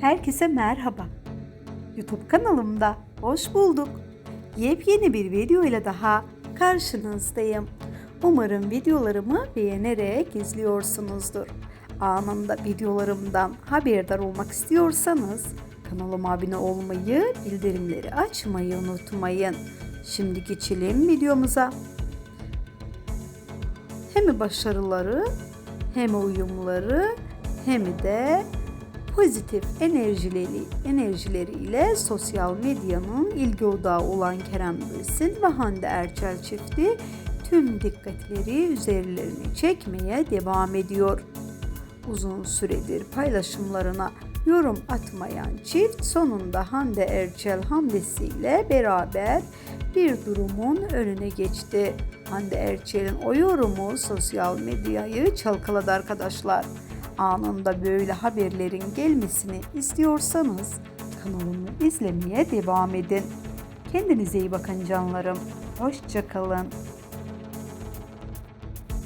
Herkese merhaba. YouTube kanalımda hoş bulduk. Yepyeni bir video ile daha karşınızdayım. Umarım videolarımı beğenerek izliyorsunuzdur. Anında videolarımdan haberdar olmak istiyorsanız kanalıma abone olmayı, bildirimleri açmayı unutmayın. Şimdi geçelim videomuza. Hem başarıları hem uyumları hem de pozitif enerjileri enerjileriyle sosyal medyanın ilgi odağı olan Kerem Bürsin ve Hande Erçel çifti tüm dikkatleri üzerlerine çekmeye devam ediyor. Uzun süredir paylaşımlarına yorum atmayan çift sonunda Hande Erçel hamlesiyle beraber bir durumun önüne geçti. Hande Erçel'in o yorumu sosyal medyayı çalkaladı arkadaşlar. Anında böyle haberlerin gelmesini istiyorsanız kanalımı izlemeye devam edin. Kendinize iyi bakın canlarım. Hoşçakalın.